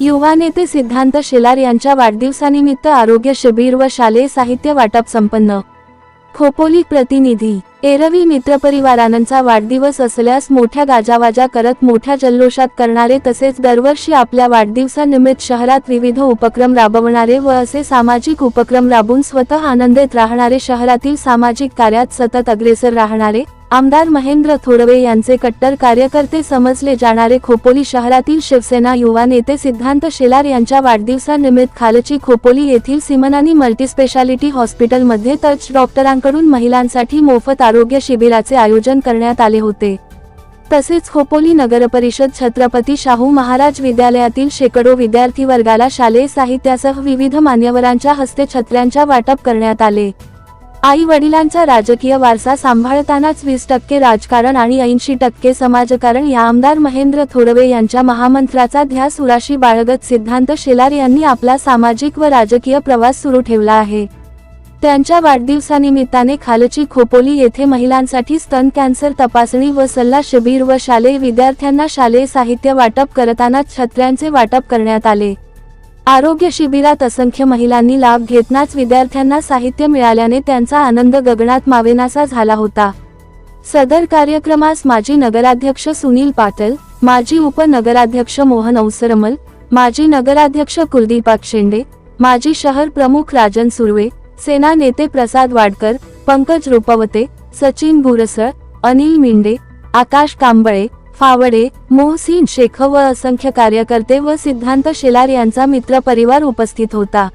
युवा नेते सिद्धांत शेलार यांच्या वाढदिवसानिमित्त आरोग्य शिबिर व शालेय साहित्य वाटप संपन्न. खोपोली प्रतिनिधी एरवी मित्रपरिवारांचा वाढदिवस असल्यास मोठ्या गाजावाजा करत मोठ्या जल्लोषात करणारे तसेच दरवर्षी आपल्या वाढदिवसानिमित्त शहरात विविध उपक्रम राबवणारे व असे सामाजिक उपक्रम राबून स्वतः आनंदित राहणारे शहरातील सामाजिक कार्यात सतत अग्रेसर राहणारे आमदार महेंद्र थोडवे यांचे कट्टर कार्यकर्ते समजले जाणारे खोपोली शहरातील शिवसेना युवा नेते सिद्धांत शेलार यांच्या वाढदिवसानिमित्त खालची खोपोली येथील सिमनानी मल्टीस्पेशालिटी हॉस्पिटलमध्ये तच डॉक्टरांकडून महिलांसाठी मोफत आरोग्य शिबिराचे आयोजन करण्यात आले होते. तसेच खोपोली नगरपरिषद छत्रपती शाहू महाराज विद्यालयातील शेकडो विद्यार्थी वर्गाला शालेय साहित्यासह विविध मान्यवरांच्या हस्ते छत्र्यांच्या वाटप करण्यात आले. आई वडिलांचा राजकीय वारसा सांभाळतानाच वीस टक्के राजकारण आणि ऐंशी टक्के समाजकारण या आमदार महेंद्र थोडवे यांच्या महामंत्राचा ध्यास उराशी बाळगत सिद्धांत शेलार यांनी आपला सामाजिक व राजकीय प्रवास सुरू ठेवला आहे. त्यांच्या वाढदिवसानिमित्ताने खालची खोपोली येथे महिलांसाठी स्तन कॅन्सर तपासणी व सल्ला शिबिर व शालेय विद्यार्थ्यांना शालेय साहित्य वाटप करताना छत्र्यांचे वाटप करण्यात आले. आरोग्य शिबिरात असंख्य महिलांनी लाभ घेतनाच विद्यार्थ्यांना साहित्य मिळाल्याने त्यांचा आनंद गगनात मावेनासा झाला होता. सदर कार्यक्रमास माजी नगराध्यक्ष सुनील पाटील माजी उपनगराध्यक्ष मोहन औसरमल माजी नगराध्यक्ष कुलदीप शेंडे माजी शहर प्रमुख राजन सुर्वे सेना नेते प्रसाद वाडकर पंकज रुपवते सचिन गुरसळ अनिल मिंडे आकाश कांबळे फावडे मोहसिन शेख व असंख्य कार्यकर्ते व सिद्धांत शेलार यांचा मित्र परिवार उपस्थित होता.